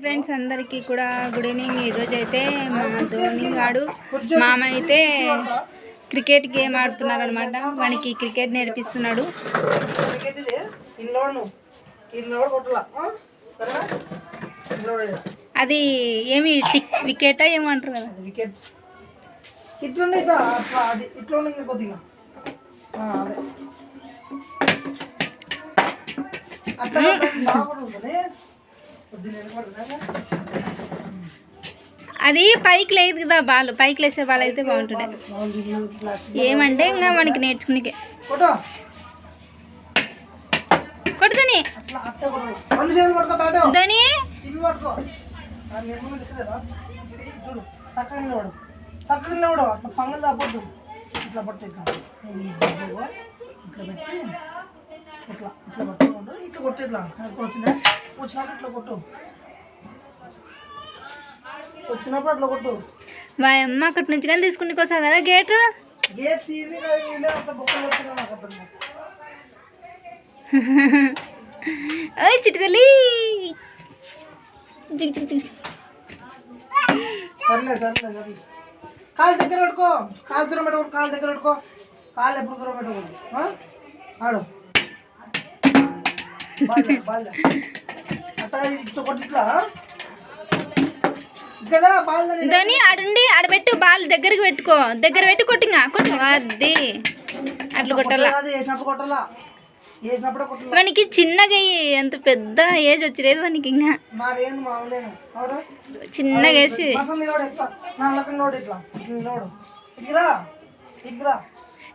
Friends అందరికీ కూడా good evening. ఈరోజు అయితే మా ధోని గాడు మామ అయితే క్రికెట్ గేమ్ ఆడుతున్నారు అనమాట వానికి క్రికెట్ నేర్పిస్తున్నాడు. అది ఏమి టిక్ వికెటా ఏమంటారు కదా. వికెట్స్. కొద్దిగా. అదే. అట్లా బాగుంటుంది అది పైకి లేదు కదా బాల్ పైకి లేసే బాల్ అయితే బాగుంటుండే ఏమంటే ఇంకా మనకి నేర్చుకునే కొడుతుంది ధోని. చక్కగా నిలబడు. అట్లా పంగలు తప్పొద్దు ఇట్లా పట్టు ఇట్లా. ఇట్లా పెట్టి. ఇట్లా ఇట్లా పట్టుకోండు ఇట్లా కొట్టు ఇట్లా వచ్చిందా? వచ్చినప్పుడు ఇట్లా కొట్టు. వచ్చినప్పుడు అట్లా కొట్టు. వాయమ్మ అక్కడి నుంచి కానీ తీసుకుని వస్తా కదా గేట్? గేట్ వీళ్ళే అంత బొక్కలు నాకు అర్థం. ఓయ్ తల్లి. సర్లే సర్లే సర్లే. కాలు దగ్గర పెట్టుకో. కాలు దూరం పెట్టుకో కాలు దగ్గర పెట్టుకో. కాలు ఎప్పుడు దూరం పెట్టుకోదు ఆ? ఆడు. ధోని ఆడుండి ఆడబెట్టు బాల్ దగ్గరికి పెట్టుకో. దగ్గర పెట్టి కొట్టింగా కొట్టు. అది. అట్లా కొట్టాలా? వానికి చిన్నగా అయ్యి ఎంత పెద్ద ఏజ్ వచ్చలేదు వానికి ఇంకా. చిన్నగా వేసి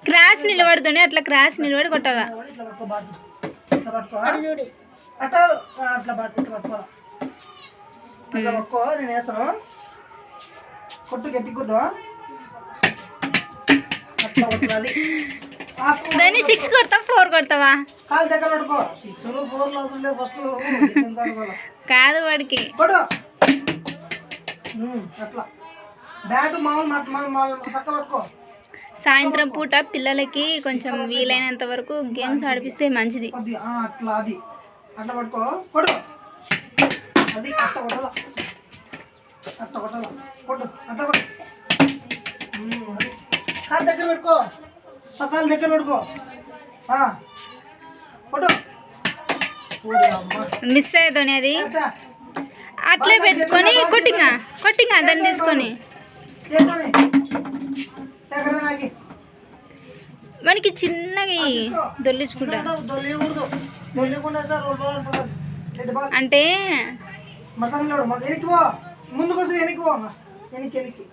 క్రాస్ నిలబడుతుంది అట్లా క్రాస్ నిలబడి కొట్టాలా? ఇట్లా పట్టుకో. అట్లా పట్టు ఇట్లా అట్లా పట్టుకో నేను వేస్తాను. కొట్టు గట్టి కొట్టు. అట్లా కొట్టు అది ఆపు. ధోని సిక్స్ కొడతావా? ఫోర్ కొడతావా? కాలు దగ్గర పట్టుకో. సిక్స్ అవసరం లేదు ఫస్ట్ కాదు వాడికి. ఉమ్, అట్లా. బ్యాట్ మామూలు మామూలు చక్క పట్టుకో. సాయంత్రం పూట పిల్లలకి కొంచెం వీలైనంత వరకు గేమ్స్ ఆడిపిస్తే మంచిది. కొద్దిగా ఆ, అట్లా అది. అట్లా పట్టుకో. కొట్టు. అది అట్ట కొట్టాల అట్ట కొట్టాల కొట్టు. అట్ట కొట్టు. ఉమ్, అది. కాలు దగ్గర పెట్టుకో. ఆ కాలు దగ్గర పెట్టుకో. ఆ, కొట్టు. ఓడి అమ్మ. మిస్ అయ్యేదని అది అట్లే పెట్టుకొని కొట్టింగా. కొట్టింగా దాన్ని తీసుకొని. మనకి చిన్నగా ఈ దొల్లించుకుంటా. అంటే? వెనక్కి పో. ముందు కోసం వెనక్కి పో అమ్మ. వెనక్కి వెనక్కి.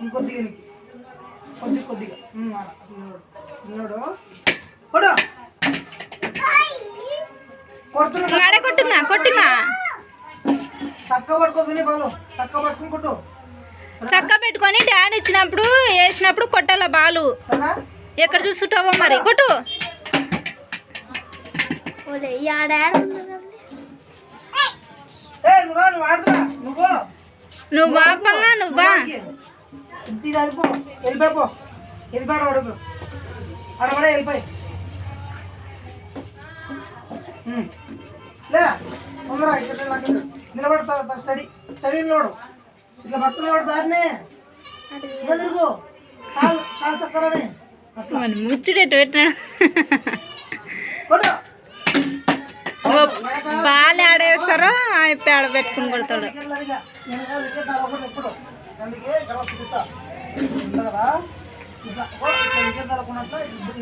ఇంకొద్దిగా వెనక్కి. కొద్ది కొద్దిగా. నిలబడు కొడు. కొడుతున్నా ఆడ కొట్టింగా కొట్టింగా చక్క పట్టుకోదు బాలు చక్క పట్టుకుని కొట్టు. చక్క పెట్టుకొని డాడ్ ఇచ్చినప్పుడు వేసినప్పుడు కొట్టాల బాలు. ఎక్కడ చూస్తుంటావో మరి? కొట్టు. నువ్వు బాపంగా నువ్వా. నిలబడతా స్టడీ స్టడీ నిలబడు ఇట్లా పట్టు నిలబడు దారినే? ఇలా తిరుగు కాలు కాలు చక్కరని. మన ముచ్చుడెట్టు పెట్టినాడు బాల్ ఆడేస్తారో అయిపోయి ఆడ పెట్టుకుని కొడతాడు. అందుకే చూపిస్తా కదా ఇట్లా వికెట్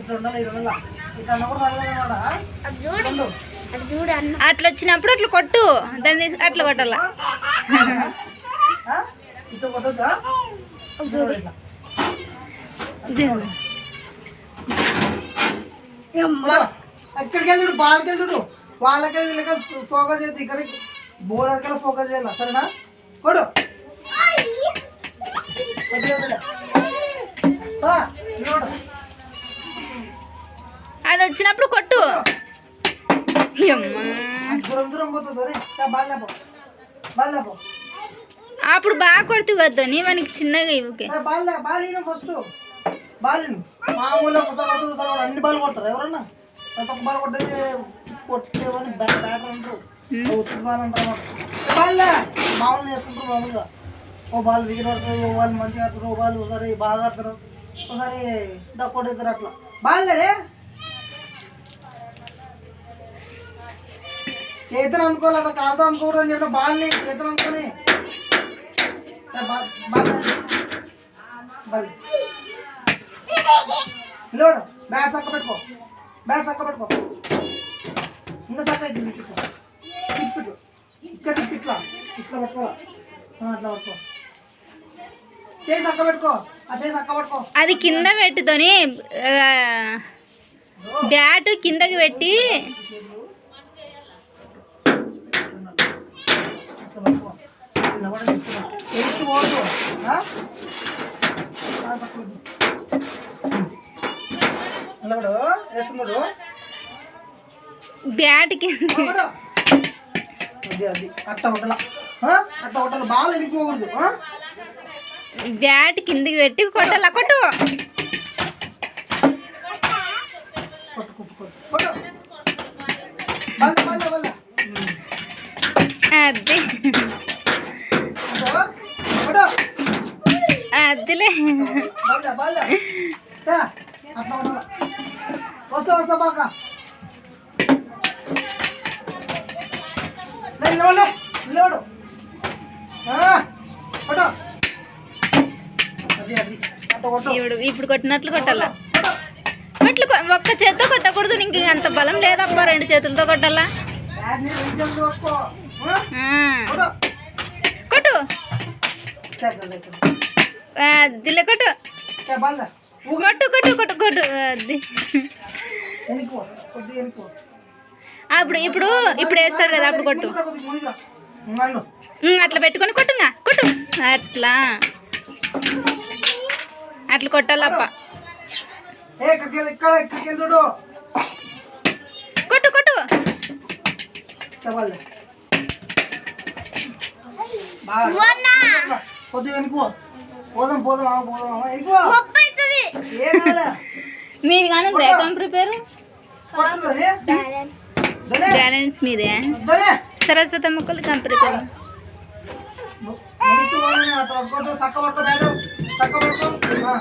ఇట్లా ఉండాలి ఇట్లా ఉండాలి? ఇట్లా అన్నప్పుడు అట్లా వచ్చినప్పుడు అట్లా కొట్టు. దాన్ని అట్లా కొట్టాల? అక్కడికి కొట్టొద్దా చూడు ఇట్లా కొట్టు. ఎక్కడికి వాళ్ళకి వీళ్ళకి ఫోకస్ చేయద్దు ఇక్కడికి బౌలర్కి ఫోకస్ చేయాలి సరేనా కొడు అది వచ్చినప్పుడు కొట్టు దూరం దూరం పోతుంది బాగా బాగా అప్పుడు బాగా కొడుతూ కద్దని మనకి చిన్నగా ఇవ్వకే. ఫస్ట్ అన్ని బాల్ కొడతారు ఎవరన్నా? ప్రతి ఒక్క బాల్ కొట్టేది కొట్టేవని బ్యాటర్ అంటారు. ఉత్తి బాల్ అంటారు బాల్ లే. మామూలుగా చేసుకుంటారు మామూలుగా. ఓ బాల్ వికెట్ పడుతుంది ఓ బాల్ మంచిగా ఆడతారు ఓ బాల్ ఒకసారి బాగా ఆడతారు ఒకసారి కొట్టేస్తారు అట్లా. చేతులు అనుకోవాలి అట్లా కాదు అనుకోకూడదు అని చెప్పిన బాల్ని చేతులు అనుకొని నిలబడు బ్యాట్ చక్క పెట్టుకో. బ్యాట్ చక్క పెట్టుకో. ఇంకా చక్క ఇట్లా. తిప్పిట్టు ఇక్కడ ఇట్లా. అట్లా పట్టుకో. చేయి చక్క పెట్టుకో. ఆ చేయి చక్క పట్టుకో. అది కింద పెట్టుతోని బ్యాట్ కిందకి పెట్టి. ఇట్లా పట్టుకో. ఎడికి పోదు వేస్తున్నాడు బ్యాట్ కింద. నిలబడు. అది అది. అట్ట అట్ట బాగా? బ్యాట్ కిందకి పెట్టి కొట్టాల? కొట్టు కొట్టు. వస్తా వస్తా నిలబడు నిలబడు అట్ట కొట్టు ఇప్పుడు కొట్టినట్లు కొట్టాలా. కొట్టు కొట్లు ఒక్క చేత్తో కొట్టకూడదు నీకు అంత బలం లేదబ్బా రెండు చేతులతో కొట్టాలా? కొట్టు. అదిలే కొట్టు. కొట్టు కొట్టు కొట్టు కొట్టు. అప్పుడు ఇప్పుడు ఇప్పుడు వేస్తాడు కదా అప్పుడు కొట్టు. అట్లా పెట్టుకొని కొట్టుగా కొట్టు. అట్లా. అట్లా కొట్టాలప్ప. కొట్టు కొట్టు. వెనుకో పోదాం పోదాం ఆమ పోదాం ఆమ ఎనుకో ఏ నేల మీది కానీ ఉందా కంపెనీ పేరు? కొట్టుదని దనే. బ్యాలెన్స్. మీదే. సరస్వతి మొక్కలు కంపెనీ పేరు ఎనుకు వాళ్ళని అట్లా పట్టుకో పట్టుకో.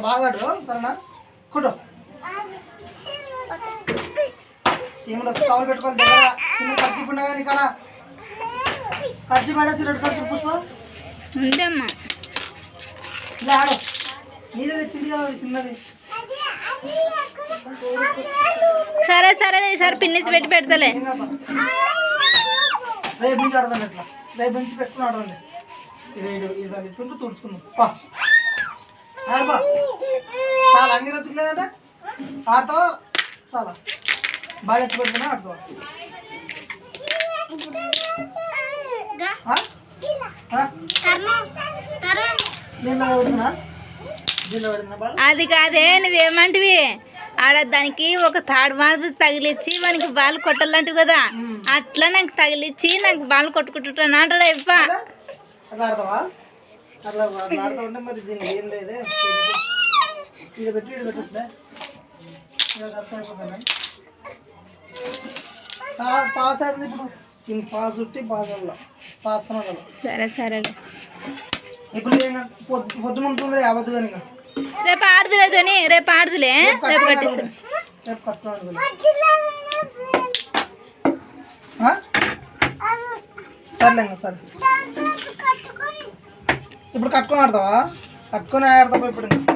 బాగా. సరేనా? కొట్టు సీముడు స్టవ్ పెట్టుకోవాలి దగ్గర? చిన్న ఖర్చు ఉండగా కానీ ఇక్కడ ఖర్చు పడేసి రెండు ఖర్చు పుష్ప. ఉంది అమ్మా ఇలా ఆడు. నీదే తెచ్చింది కదా చిన్నది. సరే సరే ఈసారి పిన్నిసి పెట్టి పెడతలే. రేపు నుంచి ఆడదాం ఇట్లా రేపు నుంచి పెట్టుకుని ఆడదాం ఇది ఈసారి తింటూ తుడుచుకుందాం. పా. ఆడపా చాలా అంగిరొత్తుకు లేదంటే ఆడతావా? చాలా. బాగా ఆడతావా అది కాదే నువ్వేమంటివి? ఆడ దానికి ఒక తాడు మాది తగిలిచ్చి మనకి బాల్ కొట్టాలంటివి కదా. అట్లా నాకు తగిలిచ్చి నాకు బాల్ కొట్టుకుంటున్నాను అంటాడు ఇప్ప మరి పాస్ ఆడింది ఇప్పుడు పాస్ చుట్టి పాస్ అవ్వాలి. సరే సరే. ఇప్పుడు పొద్దు పొద్దున ఉంటుంది కానీ ఇంకా. రేపు ఆడుదులే తోని రేపు ఆడుదులే రేపు కట్టుకొని కట్టిస్తాను. రేపు కట్టుకుని సర్లే సరే. ఇప్పుడు కట్టుకొని ఆడతావా? కట్టుకొని ఆడతావా ఇప్పుడు? ఇంకా